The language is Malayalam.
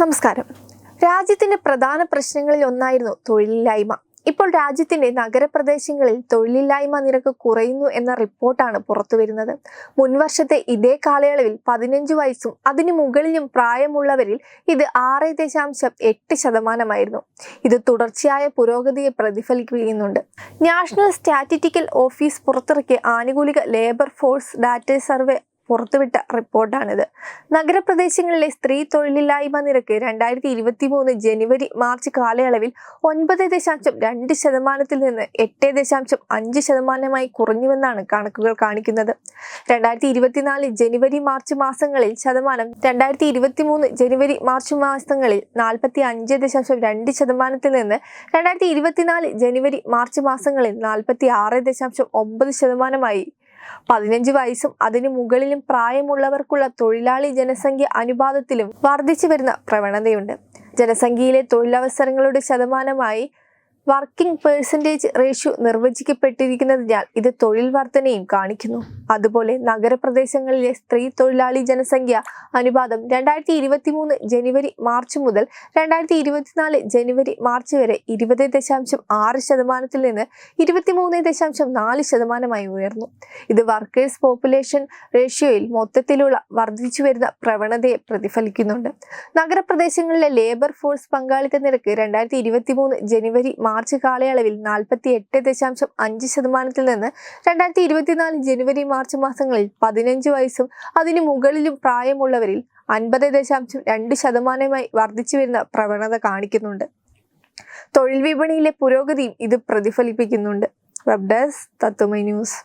നമസ്കാരം. രാജ്യത്തിന്റെ പ്രധാന പ്രശ്നങ്ങളിൽ ഒന്നായിരുന്നു തൊഴിലില്ലായ്മ. ഇപ്പോൾ രാജ്യത്തിന്റെ നഗരപ്രദേശങ്ങളിൽ തൊഴിലില്ലായ്മ നിരക്ക് കുറയുന്നു എന്ന റിപ്പോർട്ടാണ് പുറത്തുവരുന്നത് മുൻവർഷത്തെ ഇതേ കാലയളവിൽ പതിനഞ്ച് വയസ്സും അതിനു മുകളിലും പ്രായമുള്ളവരിൽ ഇത് ആറ് ദശാംശം എട്ട് ശതമാനമായിരുന്നു. ഇത് തുടർച്ചയായ പുരോഗതിയെ പ്രതിഫലിപ്പിക്കുന്നുണ്ട്. നാഷണൽ സ്റ്റാറ്റിറ്റിക്കൽ ഓഫീസ് പുറത്തിറക്കിയ ആനുകൂലിക ലേബർ ഫോഴ്സ് ഡാറ്റ സർവേ പുറത്തുവിട്ട റിപ്പോർട്ടാണിത്. നഗരപ്രദേശങ്ങളിലെ സ്ത്രീ തൊഴിലില്ലായ്മ നിരക്ക് രണ്ടായിരത്തി ഇരുപത്തി മൂന്ന് ജനുവരി മാർച്ച് കാലയളവിൽ ഒൻപത് ദശാംശം രണ്ട് ശതമാനത്തിൽ നിന്ന് എട്ട് ദശാംശം അഞ്ച് ശതമാനമായി കുറഞ്ഞുവെന്നാണ് കണക്കുകൾ കാണിക്കുന്നത്. രണ്ടായിരത്തി ഇരുപത്തിനാല് ജനുവരി മാർച്ച് മാസങ്ങളിൽ ശതമാനം രണ്ടായിരത്തി ഇരുപത്തി മൂന്ന് ജനുവരി മാർച്ച് മാസങ്ങളിൽ നാൽപ്പത്തി അഞ്ച് ദശാംശം രണ്ട് ശതമാനത്തിൽ നിന്ന് രണ്ടായിരത്തി ഇരുപത്തിനാല് ജനുവരി മാർച്ച് മാസങ്ങളിൽ നാൽപ്പത്തി ആറ് ദശാംശം ഒമ്പത് ശതമാനമായി പതിനഞ്ച് വയസ്സും അതിനു മുകളിലും പ്രായമുള്ളവർക്കുള്ള തൊഴിലാളി ജനസംഖ്യ അനുപാതത്തിലും വർദ്ധിച്ചു വരുന്ന പ്രവണതയുണ്ട്. ജനസംഖ്യയിലെ തൊഴിലവസരങ്ങളുടെ ശതമാനമായി വർക്കിംഗ് പേഴ്സന്റേജ് റേഷ്യോ നിർവചിക്കപ്പെട്ടിരിക്കുന്നതിനാൽ ഇത് തൊഴിൽ വർധനയും കാണിക്കുന്നു. അതുപോലെ നഗരപ്രദേശങ്ങളിലെ സ്ത്രീ തൊഴിലാളി ജനസംഖ്യ അനുപാതം രണ്ടായിരത്തി ഇരുപത്തി മൂന്ന് ജനുവരി മാർച്ച് മുതൽ രണ്ടായിരത്തി ഇരുപത്തിനാല് ജനുവരി മാർച്ച് വരെ ഇരുപത് ദശാംശം ആറ് ശതമാനത്തിൽ നിന്ന് ഇരുപത്തിമൂന്ന് ദശാംശം നാല് ശതമാനമായി ഉയർന്നു. ഇത് വർക്കേഴ്സ് പോപ്പുലേഷൻ റേഷ്യോയിൽ മൊത്തത്തിലുള്ള വർദ്ധിച്ചു വരുന്ന പ്രവണതയെ പ്രതിഫലിക്കുന്നുണ്ട്. നഗരപ്രദേശങ്ങളിലെ ലേബർ ഫോഴ്സ് പങ്കാളിത്ത നിരക്ക് രണ്ടായിരത്തി ഇരുപത്തി മൂന്ന് ജനുവരി മാർച്ച് കാലയളവിൽ നാൽപ്പത്തി എട്ട് ദശാംശം അഞ്ച് ശതമാനത്തിൽ നിന്ന് രണ്ടായിരത്തി ഇരുപത്തിനാല് ജനുവരി മാർച്ച് മാസങ്ങളിൽ പതിനഞ്ച് വയസ്സും അതിനു മുകളിലും പ്രായമുള്ളവരിൽ അൻപത് ദശാംശം രണ്ട് ശതമാനമായി വർദ്ധിച്ചു വരുന്ന പ്രവണത കാണിക്കുന്നുണ്ട്. തൊഴിൽ വിപണിയിലെ പുരോഗതിയും ഇത് പ്രതിഫലിപ്പിക്കുന്നുണ്ട്. Web desk Tatwamayi news